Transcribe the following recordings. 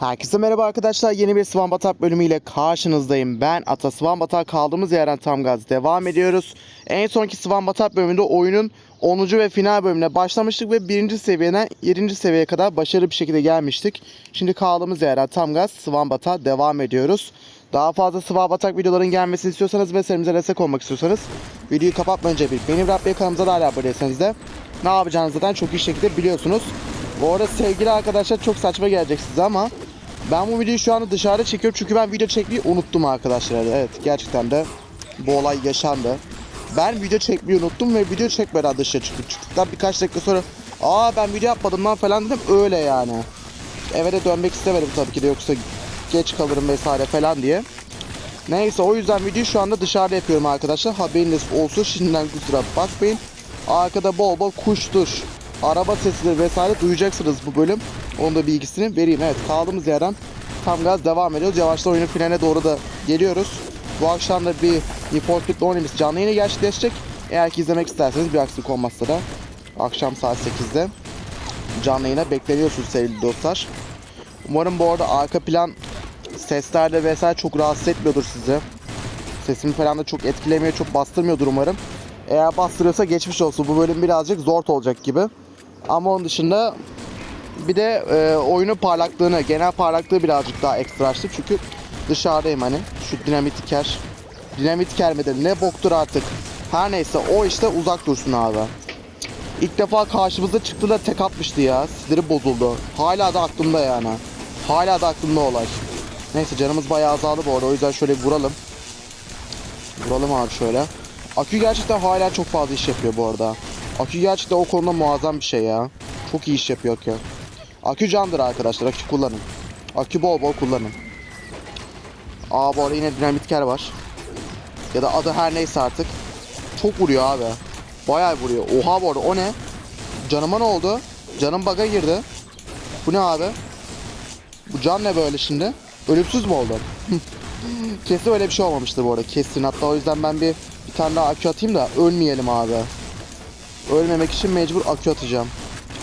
Herkese merhaba arkadaşlar. Yeni bir Swan Batak bölümüyle karşınızdayım. Ben Ata Swan Batak kaldığımız yerden tam gaz devam ediyoruz. En sonki Swan Batak bölümünde oyunun 10. ve final bölümüne başlamıştık ve 1. seviyeden 7. seviyeye kadar başarılı bir şekilde gelmiştik. Şimdi kaldığımız yerden tam gaz Swan Batak'a devam ediyoruz. Daha fazla Swan Batak videoların gelmesini istiyorsanız ve serimize destek olmak istiyorsanız videoyu kapatmadan önce bir benim Rabbe kanalımıza da hala abone değilseniz de ne yapacağınızı zaten çok iyi şekilde biliyorsunuz. Bu arada sevgili arkadaşlar çok saçma gelecek size ama ben bu videoyu şu anda dışarıda çekiyorum çünkü ben video çekmeyi unuttum arkadaşlar. Evet gerçekten de bu olay yaşandı. Ben video çekmeyi unuttum ve video çekmeden dışarı çıktım. Çıktıktan birkaç dakika sonra aa ben video yapmadım lan falan dedim öyle yani. Eve de dönmek istemedim tabii ki de yoksa geç kalırım vesaire falan diye. Neyse o yüzden videoyu şu anda dışarıda yapıyorum arkadaşlar. Haberiniz olsun şimdiden kusura bakmayın. Arkada bol bol kuştur, araba sesidir vesaire duyacaksınız bu bölüm. Onun da bilgisini vereyim. Evet kaldığımız yerden tam gaz devam ediyoruz. Yavaştan oyunun finaline doğru da geliyoruz. Bu akşam da bir Need for Speed Only'miz canlı yayını gerçekleşecek. Eğer ki izlemek isterseniz bir aksilik olmazsa da akşam saat 8'de canlı yayına bekleniyorsunuz sevgili dostlar. Umarım bu arada arka plan seslerde vesaire çok rahatsız etmiyordur sizi. Sesimi falan da çok etkilemiyor, çok bastırmıyordur umarım. Eğer bastırıyorsa geçmiş olsun. Bu bölüm birazcık zor olacak gibi. Ama onun dışında bir de e, oyunun parlaklığını, genel parlaklığı birazcık daha ekstra açtım. Çünkü dışarıdayım hani. Şu dinamit ker. Dinamit ker midir? Ne boktur artık. Her neyse o işte uzak dursun abi. İlk defa karşımıza çıktı da tek atmıştı ya. Siniri bozuldu. Hala da aklımda yani. Hala da aklımda olay. Neyse canımız bayağı azaldı bu arada. O yüzden şöyle vuralım. Vuralım abi şöyle. Akü gerçekten hala çok fazla iş yapıyor bu arada. Akü gerçekten o konuda muazzam bir şey ya. Çok iyi iş yapıyor akü. Akü candır arkadaşlar. Akü kullanın. Akü bol bol kullanın. Aa bu arada yine dinamitker var. Ya da adı her neyse artık. Çok vuruyor abi. Bayağı vuruyor. Oha bu arada o ne? Canıma ne oldu? Canım baga girdi. Bu ne abi? Bu can ne böyle şimdi? Ölümsüz mü oldu? Kesin öyle bir şey olmamıştır bu arada. Kesin. Hatta o yüzden ben bir bir tane daha akü atayım da ölmeyelim abi. Ölmemek için mecbur akü atacağım.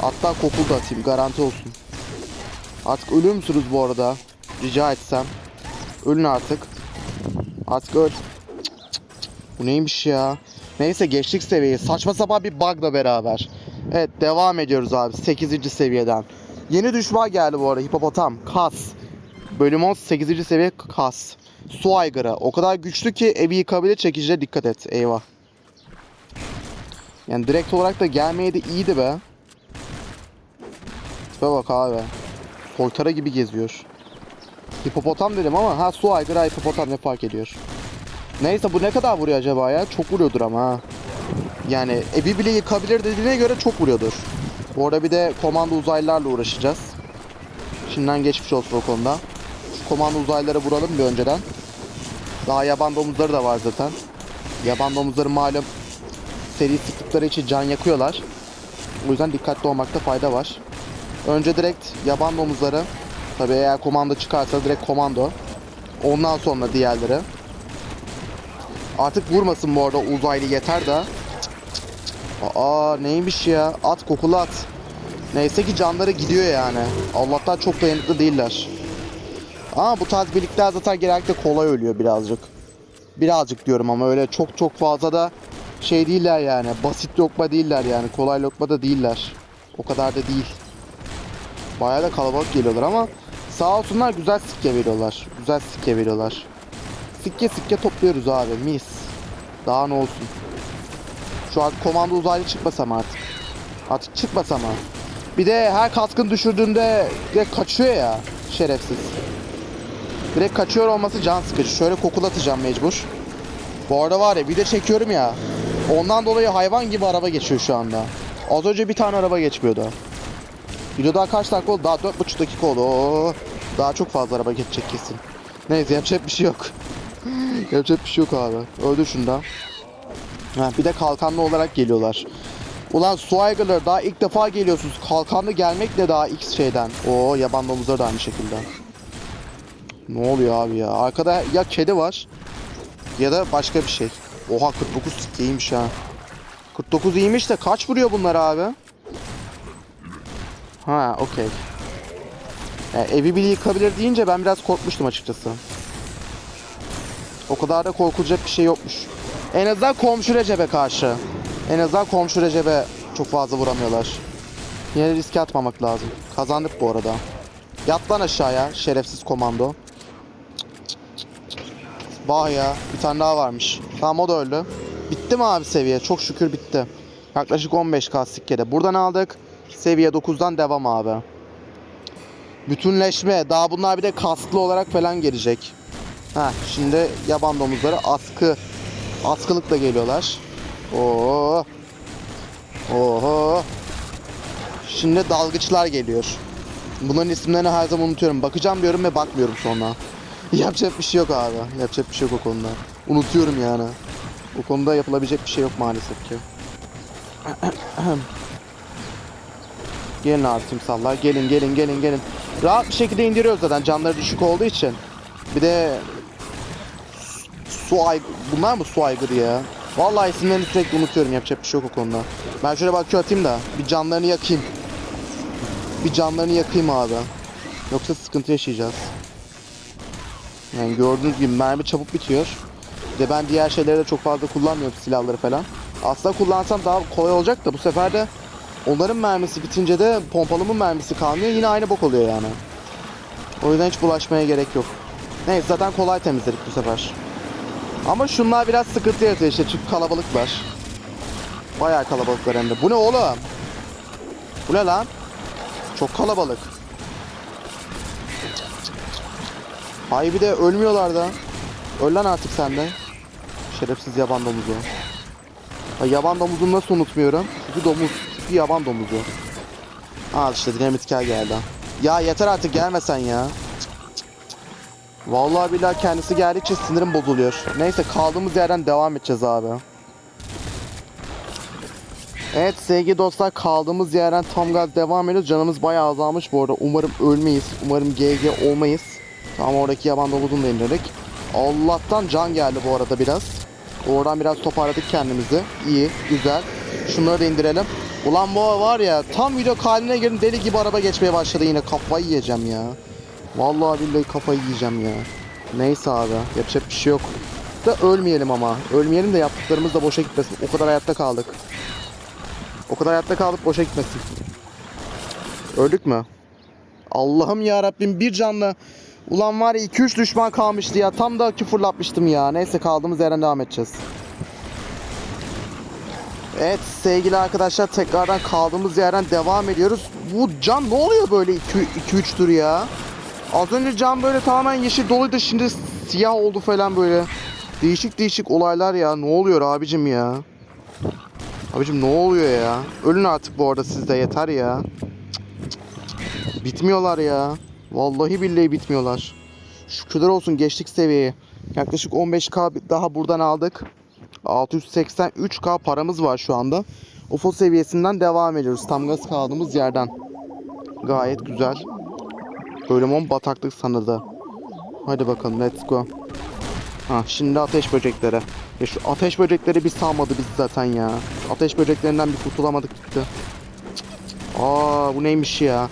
Hatta kokul da atayım garanti olsun. Artık ölüyor musunuz bu arada? Rica etsem. Ölün artık. Artık öl. Bu neymiş ya? Neyse geçtik seviyeyi. Saçma sapan bir bug'la beraber. Evet devam ediyoruz abi 8. seviyeden. Yeni düşman geldi bu arada hipopotam. Kas. Bölüm 10 8. seviye kas. Su aygırı. O kadar güçlü ki evi yıkabilir çekicide dikkat et. Eyvah. Yani direkt olarak da gelmeye de iyiydi be. Tipe bak abi. Soytara gibi geziyor. Hipopotam dedim ama ha su aygırı hipopotam ne fark ediyor. Neyse bu ne kadar vuruyor acaba ya? Çok vuruyordur ama ha. Yani evi bile yıkabilir dediğine göre çok vuruyordur. Bu arada bir de komando uzaylılarla uğraşacağız. Şimdiden geçmiş olsun o konuda. Şu komando uzaylıları vuralım bir önceden. Daha yaban domuzları da var zaten. Yaban domuzları malum seri sıktıkları için can yakıyorlar. O yüzden dikkatli olmakta fayda var. Önce direkt yaban domuzları. Tabii eğer komando çıkarsa direkt komando. Ondan sonra diğerleri. Artık vurmasın bu arada uzaylı yeter de. Aa neymiş ya? At kokulu at. Neyse ki canları gidiyor yani. Allah'tan çok dayanıklı değiller. Ama bu tarz birlikler zaten genellikle kolay ölüyor birazcık. Birazcık diyorum ama öyle çok çok fazla da şey değiller yani. Basit lokma değiller yani. Kolay lokma da değiller. O kadar da değil. Bayağı da kalabalık geliyorlar ama sağ olsunlar güzel sikke veriyorlar. Güzel sikke veriyorlar. Sikke sikke topluyoruz abi mis. Daha ne olsun. Şu an komando uzaylı çıkmasam artık. Artık çıkmasam ha. Bir de her kaskın düşürdüğünde direkt kaçıyor ya şerefsiz. Direkt kaçıyor olması can sıkıcı. Şöyle kokulatacağım mecbur. Bu arada var ya bir de çekiyorum ya. Ondan dolayı hayvan gibi araba geçiyor şu anda. Az önce bir tane araba geçmiyordu. Video daha kaç dakika oldu? Daha 4,5 dakika oldu. Oo, daha çok fazla araba geçecek kesin. Neyse yapacak bir şey yok. yapacak bir şey yok abi. Öldür şunu da. Ha, bir de kalkanlı olarak geliyorlar. Ulan Swagger'lar daha ilk defa geliyorsunuz. Kalkanlı gelmek de daha X şeyden. Oo yaban domuzları da aynı şekilde. Ne oluyor abi ya? Arkada ya kedi var ya da başka bir şey. Oha 49 iyiymiş ha. 49 iyiymiş de kaç vuruyor bunlar abi? Ha okey. Yani evi bile yıkabilir deyince ben biraz korkmuştum açıkçası. O kadar da korkulacak bir şey yokmuş. En azından komşu Recep'e karşı. En azından komşu Recep'e çok fazla vuramıyorlar. Yine riske atmamak lazım. Kazandık bu arada. Yat lan aşağıya şerefsiz komando. Vah ya bir tane daha varmış. Tamam o da öldü. Bitti mi abi seviye? Çok şükür bitti. Yaklaşık 15 k sikkede. Buradan aldık. Seviye 9'dan devam abi. Bütünleşme. Daha bunlar bir de kasklı olarak falan gelecek. Ha şimdi yaban domuzları askı askılıkla geliyorlar. Oo. Oho. Şimdi dalgıçlar geliyor. Bunların isimlerini her zaman unutuyorum. Bakacağım diyorum ve bakmıyorum sonra. Yapacak bir şey yok abi. Yapacak bir şey yok o konuda. Unutuyorum yani. O konuda yapılabilecek bir şey yok maalesef ki. gelin abi timsahlar. Gelin gelin gelin gelin. Rahat bir şekilde indiriyoruz zaten canları düşük olduğu için. Bir de su ay bunlar mı su aygırı ya? Vallahi isimlerini sürekli unutuyorum. Yapacak bir şey yok o konuda. Ben şöyle bakıyor atayım da bir canlarını yakayım. Bir canlarını yakayım abi. Yoksa sıkıntı yaşayacağız. Yani gördüğünüz gibi mermi çabuk bitiyor. Bir de ben diğer şeyleri de çok fazla kullanmıyorum silahları falan. Aslında kullansam daha kolay olacak da bu sefer de onların mermisi bitince de pompalımın mermisi kalmıyor. Yine aynı bok oluyor yani. O yüzden hiç bulaşmaya gerek yok. Neyse zaten kolay temizledik bu sefer. Ama şunlar biraz sıkıntı yaratıyor işte çünkü kalabalıklar. Bayağı kalabalıklar hem de. Bu ne oğlum? Bu ne lan? Çok kalabalık. Hay bir de ölmüyorlar da. Öl lan artık sen de. Şerefsiz yaban domuzu. Ha, yaban domuzunu nasıl unutmuyorum? Çünkü domuz. Çünkü yaban domuzu. Al işte dinamitker geldi. Ya yeter artık gelme sen ya. Vallahi billahi kendisi geldikçe sinirim bozuluyor. Neyse kaldığımız yerden devam edeceğiz abi. Evet sevgili dostlar kaldığımız yerden tam gaz devam ediyoruz. Canımız bayağı azalmış bu arada. Umarım ölmeyiz. Umarım GG olmayız. Tam oradaki yaban domuzunu da indirdik. Allah'tan can geldi bu arada biraz. Oradan biraz toparladık kendimizi. İyi, güzel. Şunları da indirelim. Ulan bu var ya tam video haline girdim deli gibi araba geçmeye başladı yine. Kafayı yiyeceğim ya. Vallahi billahi kafayı yiyeceğim ya. Neyse abi yapacak bir şey yok. Da ölmeyelim ama. Ölmeyelim de yaptıklarımız da boşa gitmesin. O kadar hayatta kaldık. O kadar hayatta kaldık boşa gitmesin. Öldük mü? Allah'ım ya Rabbim bir canlı. Ulan var ya 2-3 düşman kalmıştı ya. Tam da küfürlatmıştım ya. Neyse kaldığımız yerden devam edeceğiz. Evet sevgili arkadaşlar tekrardan kaldığımız yerden devam ediyoruz. Bu can ne oluyor böyle 2-3 tur ya? Az önce cam böyle tamamen yeşil doluydu şimdi siyah oldu falan böyle. Değişik değişik olaylar ya. Ne oluyor abicim ya? Abicim ne oluyor ya? Ölün artık bu arada siz de yeter ya. Cık, cık, cık. Bitmiyorlar ya. Vallahi billahi bitmiyorlar. Şükürler olsun geçtik seviyeyi. Yaklaşık 15k daha buradan aldık. 683k paramız var şu anda. UFO seviyesinden devam ediyoruz. Tam gaz kaldığımız yerden. Gayet güzel. Bölüm 10 bataklık sanırdı. Hadi bakalım let's go. Ha şimdi ateş böcekleri. Ya şu ateş böcekleri bir salmadı bizi zaten ya. Şu ateş böceklerinden bir kurtulamadık gitti. Aa bu neymiş ya?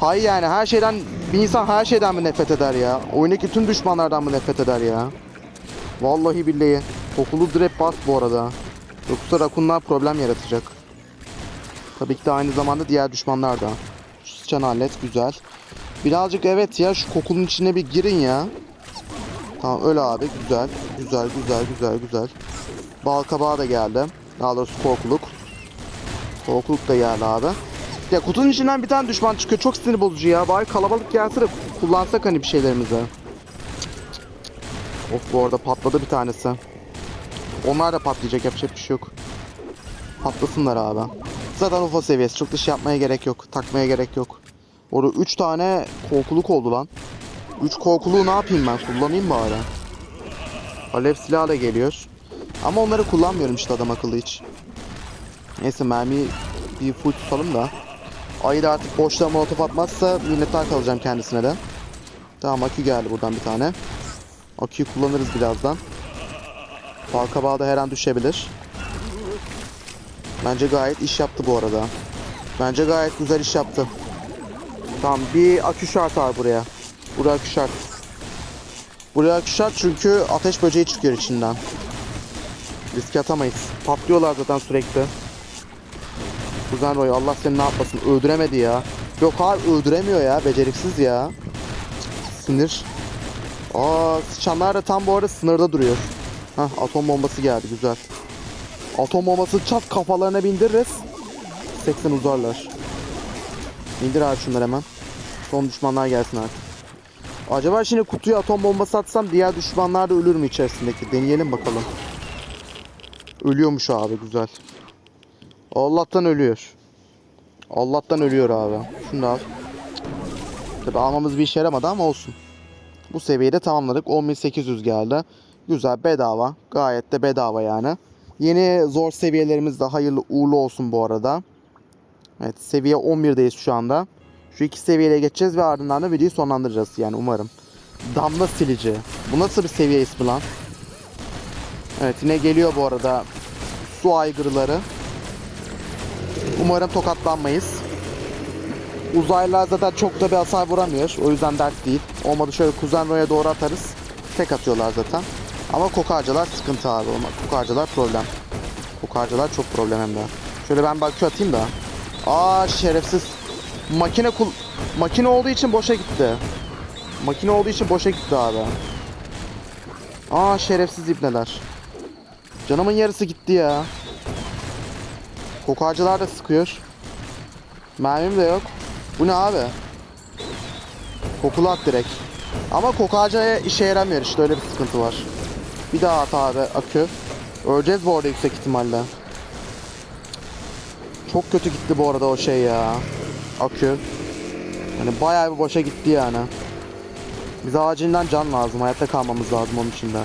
Hayır yani her şeyden bir insan her şeyden mi nefret eder ya? Oyundaki tüm düşmanlardan mı nefret eder ya? Vallahi billahi. Kokulu direkt bas bu arada. Yoksa rakunlar problem yaratacak. Tabii ki de aynı zamanda diğer düşmanlar da. Şu sıçan hallet güzel. Birazcık evet ya şu kokulun içine bir girin ya. Tamam öyle abi güzel. Güzel güzel güzel güzel. Bal kabağı da geldi. Daha doğrusu korkuluk. Korkuluk da geldi abi. Ya kutunun içinden bir tane düşman çıkıyor. Çok sinir bozucu ya. Bari kalabalık gelse de kullansak hani bir şeylerimizi. Of bu arada patladı bir tanesi. Onlar da patlayacak yapacak bir şey yok. Patlasınlar abi. Zaten UFO seviyesi. Çok şey yapmaya gerek yok. Takmaya gerek yok. Orada 3 tane korkuluk oldu lan. 3 korkuluğu ne yapayım ben? Kullanayım bari. Alev silahı da geliyor. Ama onları kullanmıyorum işte adam akıllı hiç. Neyse mermiyi bir full tutalım da. Ayı da artık boşluğa molotof atmazsa minnettar kalacağım kendisine de. Tamam akü geldi buradan bir tane. Aküyü kullanırız birazdan. Balkabağı da her an düşebilir. Bence gayet iş yaptı bu arada. Bence gayet güzel iş yaptı. Tamam bir akü şart abi buraya. Buraya akü şart. Buraya akü şart çünkü ateş böceği çıkıyor içinden. Riske atamayız. Patlıyorlar zaten sürekli. Kuzen Roy Allah seni ne yapmasın. Öldüremedi ya. Yok abi öldüremiyor ya. Beceriksiz ya. Sinir. Aa sıçanlar da tam bu arada sınırda duruyor. Hah atom bombası geldi güzel. Atom bombası çat kafalarına bindiririz. 80 uzarlar. İndir abi şunları hemen. Son düşmanlar gelsin artık. Acaba şimdi kutuya atom bombası atsam diğer düşmanlar da ölür mü içerisindeki? Deneyelim bakalım. Ölüyormuş abi güzel. Allah'tan ölüyor. Allah'tan ölüyor abi. Şunu da al. Tabi almamız bir işe yaramadı ama olsun. Bu seviyede tamamladık. 10.800 geldi. Güzel bedava. Gayet de bedava yani. Yeni zor seviyelerimiz de hayırlı uğurlu olsun bu arada. Evet seviye 11'deyiz şu anda. Şu iki seviyeye geçeceğiz ve ardından da videoyu sonlandıracağız yani umarım. Damla silici. Bu nasıl bir seviye ismi lan? Evet yine geliyor bu arada su aygırıları. Umarım tokatlanmayız. Uzaylılar zaten çok da bir hasar vuramıyor. O yüzden dert değil. Olmadı şöyle Kuzen Roy'a doğru atarız. Tek atıyorlar zaten. Ama kokarcalar sıkıntı abi. Kokarcalar problem. Kokarcalar çok problem hem de. Şöyle ben bakü atayım da. Aa şerefsiz. Makine kul makine olduğu için boşa gitti. Makine olduğu için boşa gitti abi. Aa şerefsiz ibneler. Canımın yarısı gitti ya. Kokarcalar da sıkıyor. Mermim de yok. Bu ne abi? Kokulu at direkt. Ama kokarcaya işe yaramıyor işte öyle bir sıkıntı var. Bir daha at abi akü. Öleceğiz bu arada yüksek ihtimalle. Çok kötü gitti bu arada o şey ya. Akü. Yani bayağı bir boşa gitti yani. Bize acilinden can lazım. Hayatta kalmamız lazım onun için de.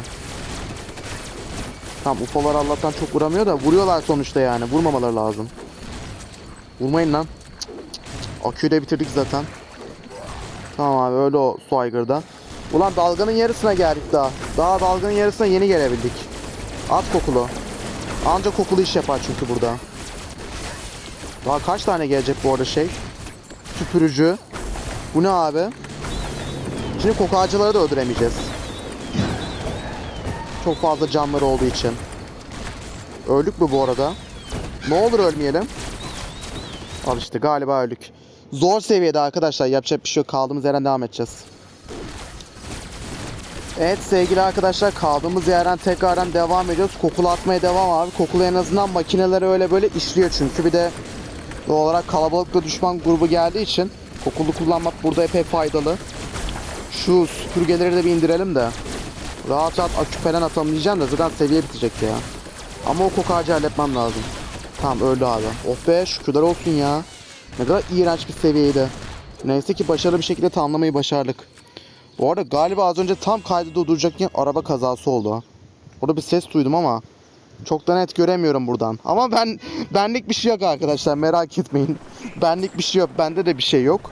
Tamam UFO'lar Allah'tan çok vuramıyor da vuruyorlar sonuçta yani. Vurmamaları lazım. Vurmayın lan. Aküyü de bitirdik zaten. Tamam abi öyle o su. Ulan dalganın yarısına geldik daha. Daha dalganın yarısına yeni gelebildik. At kokulu. Ancak kokulu iş yapar çünkü burada. Daha kaç tane gelecek bu arada şey? Süpürücü. Bu ne abi? Şimdi koku ağacıları da öldüremeyeceğiz. Çok fazla canları olduğu için. Öldük mü bu arada? Ne olur ölmeyelim. Al işte galiba öldük. Zor seviyede arkadaşlar. Yapacak bir şey yok. Kaldığımız yerden devam edeceğiz. Evet sevgili arkadaşlar kaldığımız yerden tekrardan devam ediyoruz. Kokulu atmaya devam abi. Kokulu en azından makineleri öyle böyle işliyor çünkü. Bir de doğal olarak kalabalıklı düşman grubu geldiği için kokulu kullanmak burada epey faydalı. Şu süpürgeleri de bir indirelim de. Rahat rahat akü falan atalım diyeceğim de zaten seviye bitecek ya. Ama o koku ağacı halletmem lazım. Tamam öldü abi. Oh be şükürler olsun ya. Ne kadar iğrenç bir seviyeydi. Neyse ki başarılı bir şekilde tamamlamayı başardık. Bu arada galiba az önce tam kaydı durduracakken araba kazası oldu. Orada bir ses duydum ama çok da net göremiyorum buradan. Ama ben benlik bir şey yok arkadaşlar merak etmeyin. benlik bir şey yok. Bende de bir şey yok.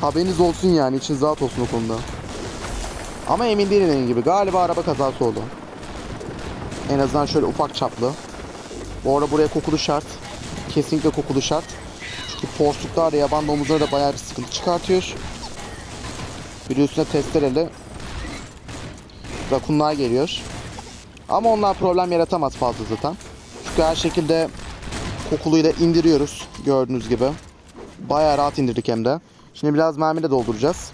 Haberiniz olsun yani için rahat olsun o konuda. Ama emin değilim dediğim gibi. Galiba araba kazası oldu. En azından şöyle ufak çaplı. Bu arada buraya kokulu şart. Kesinlikle kokulu şart. Çünkü porsluklar da yaban domuzları da bayağı bir sıkıntı çıkartıyor. Bir üstüne testereli rakunlar geliyor. Ama onlar problem yaratamaz fazla zaten. Çünkü her şekilde kokuluyu da indiriyoruz gördüğünüz gibi. Bayağı rahat indirdik hem de. Şimdi biraz mermi de dolduracağız.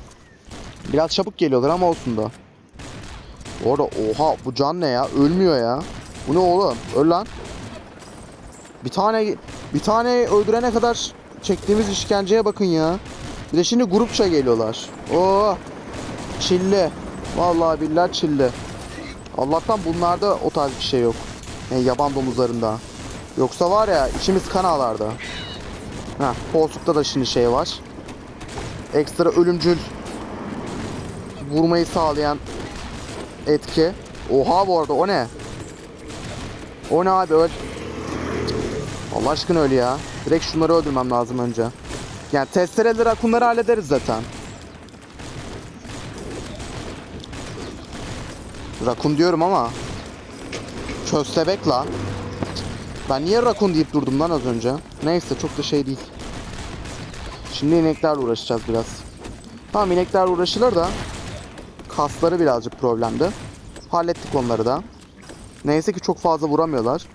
Biraz çabuk geliyorlar ama olsun da. Orada oha bu can ne ya? Ölmüyor ya. Bu ne oğlum? Öl lan. Bir tane bir tane öldürene kadar çektiğimiz işkenceye bakın ya. Bir de şimdi grupça geliyorlar. Oo. Çilli. Vallahi billahi çilli. Allah'tan bunlarda o tarz bir şey yok. Yani yaban domuzlarında. Yoksa var ya içimiz kan ağlardı. Heh, Porsuk'ta da şimdi şey var. Ekstra ölümcül vurmayı sağlayan etki. Oha bu arada o ne? O ne abi öl. Allah aşkına öl ya. Direkt şunları öldürmem lazım önce. Yani testereleri akunları hallederiz zaten. Rakun diyorum ama köstebek lan. Ben niye rakun deyip durdum lan az önce? Neyse çok da şey değil. Şimdi ineklerle uğraşacağız biraz. Tamam ineklerle uğraşılır da kasları birazcık problemdi. Hallettik onları da. Neyse ki çok fazla vuramıyorlar.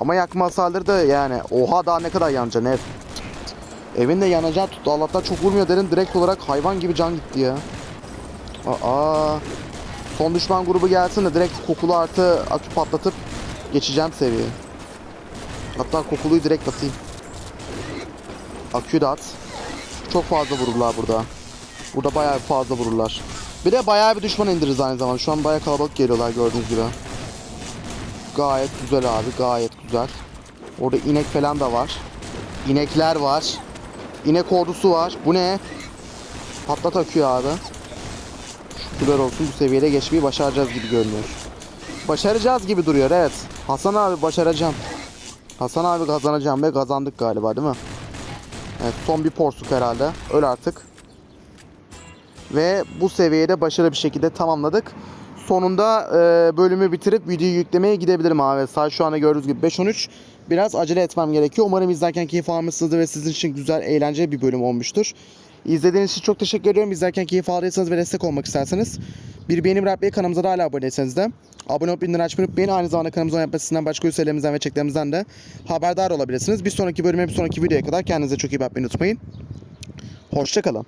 Ama yakma hasarları da yani oha daha ne kadar yanacak ev. Evin de yanacağı tuttu. Allah'tan çok vurmuyor dedim. Direkt olarak hayvan gibi can gitti ya. Aa. Son düşman grubu gelsin de direkt kokulu artı akü patlatıp geçeceğim seviye. Hatta kokuluyu direkt atayım. Akü de at. Çok fazla vururlar burada. Burada bayağı fazla vururlar. Bir de bayağı bir düşman indiririz aynı zamanda. Şu an bayağı kalabalık geliyorlar gördüğünüz gibi. Gayet güzel abi gayet güzel. Orada inek falan da var. İnekler var. İnek ordusu var. Bu ne? Patlat akıyor abi. Şükürler olsun bu seviyede geçmeyi başaracağız gibi görünüyor. Başaracağız gibi duruyor evet. Hasan abi başaracağım. Hasan abi kazanacağım ve kazandık galiba değil mi? Evet son bir porsuk herhalde. Öl artık. Ve bu seviyede başarılı bir şekilde tamamladık. Sonunda e, bölümü bitirip videoyu yüklemeye gidebilirim abi. Saat şu anda gördüğünüz gibi 5.13. Biraz acele etmem gerekiyor. Umarım izlerken keyif almışsınızdır ve sizin için güzel, eğlenceli bir bölüm olmuştur. İzlediğiniz için çok teşekkür ediyorum. İzlerken keyif aldıysanız ve destek olmak isterseniz bir beğeni bırakmayı kanalımıza da hala abone değilseniz de abone olup bildirim açmayı unutmayın. Aynı zamanda kanalımızın yapmasından başka üyelerimizden ve çeklerimizden de haberdar olabilirsiniz. Bir sonraki bölüme bir sonraki videoya kadar kendinize çok iyi bakmayı unutmayın. Hoşçakalın.